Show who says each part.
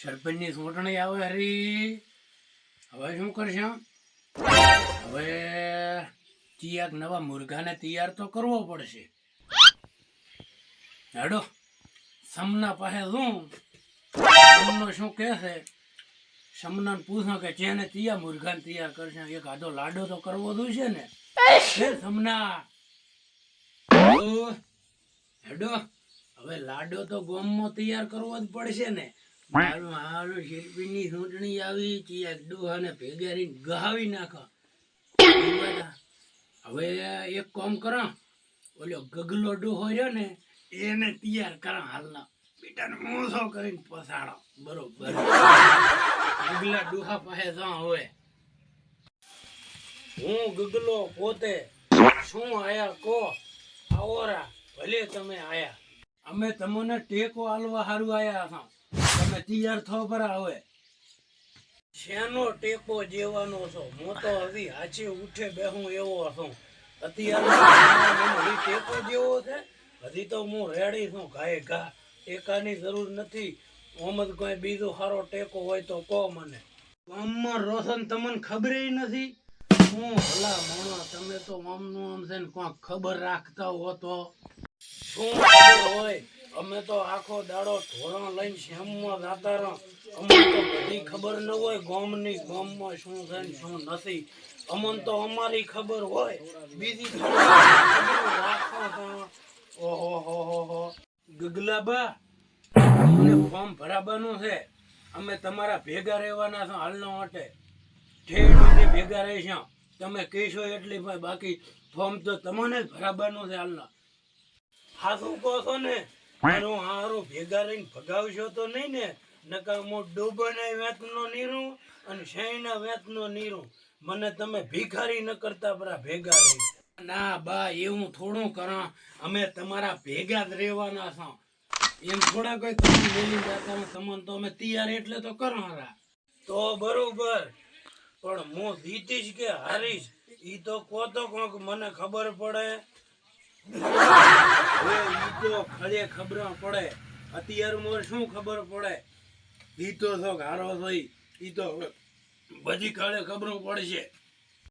Speaker 1: સરપંચની ચૂંટણી આવે હરી. હવે શું કરશે હવે ચિયાક નવા મુર્ગાને તૈયાર તો કરવો પડશે. હેડો, સમના પાસે શું? સમનો શું કહે છે સમનાને પૂછો કે જેને તિયા મુર્ગાને તૈયાર કરશે, એક આધો લાડો તો કરવો જોઈશે ને. હે સમના? હેડો, હવે લાડો તો ગોમમાં તૈયાર કરવો જ પડશે ને. મારું આવી ચિયા ગહાવી નાખો. એક કામ કરો, ઓલો ગગલો ડોહો રહ્યો ને, એને તૈયાર કરો હાલના. બેટાને બરોબર. ગગલા ડોહા પાસે જા હવે. હું ગગલો પોતે શું આયા કો આવોરા ભલે તમે આયા. અમે તમને ટેકો આલવા હારું આયા છો. તમે તૈયાર થો પર આવે શેનો ટેકો જેવાનો છો? હું તો હજી હાચે ઉઠે બેહું એવો છું. અત્યારે ટેકો જેવો છે. હજી તો હું રેડી છું ગાય ઘા. ટેકાની જરૂર નથી. ઓમ કોઈ બીજો સારો ટેકો હોય તો કહો મને. ગામમાં રોશન તમને ખબર નથી? હું ભલા મોણો તમે તો આમનું આમ છે ને કોક ખબર રાખતા હો તો. શું? અમે તો આખો દાડો ઢોરણ લઈને શ્યામમાં જાતા રહો અમને તો બધી ખબર ન હોય ગામની, ગામમાં શું છે શું નથી. અમને તો અમારી ખબર હોય. બીજી ઓહો, હો હો હો. ગગલાબા, અમને ફોર્મ ભરાવાનું છે. અમે તમારા ભેગા રહેવાના છો હાલના માટે. સુધી ભેગા રહીશું તમે કહેશો એટલી બાકી ફોર્મ તો તમને જ ભરાવાનું છે હાલના. હાથું કહો છો ને? મારું હારું ભેગા રહીને ભગાવશો તો નહીં ને? નકા હું ડૂબના વેતનો નીરું અને શેના વેતનો નીરું. મને તમે ભિખારી ન કરતા પરા ભેગા રહી. ના બા, એવું થોડું કરા. અમે તમારા ભેગા જ રહેવાના છો. એમ થોડા કોઈ તમે જતા તમને તો અમે તૈયાર એટલે તો કરો હારા. તો બરોબર. પણ હું જીતીશ કે હારીશ, ઈ તો કોતો કોક મને ખબર પડે. તો ખબર પડે. અત્યારમાં શું ખબર પડે? ઈ તો છો હારો થઈ ઈ તો બધી કાળે ખબર પડશે.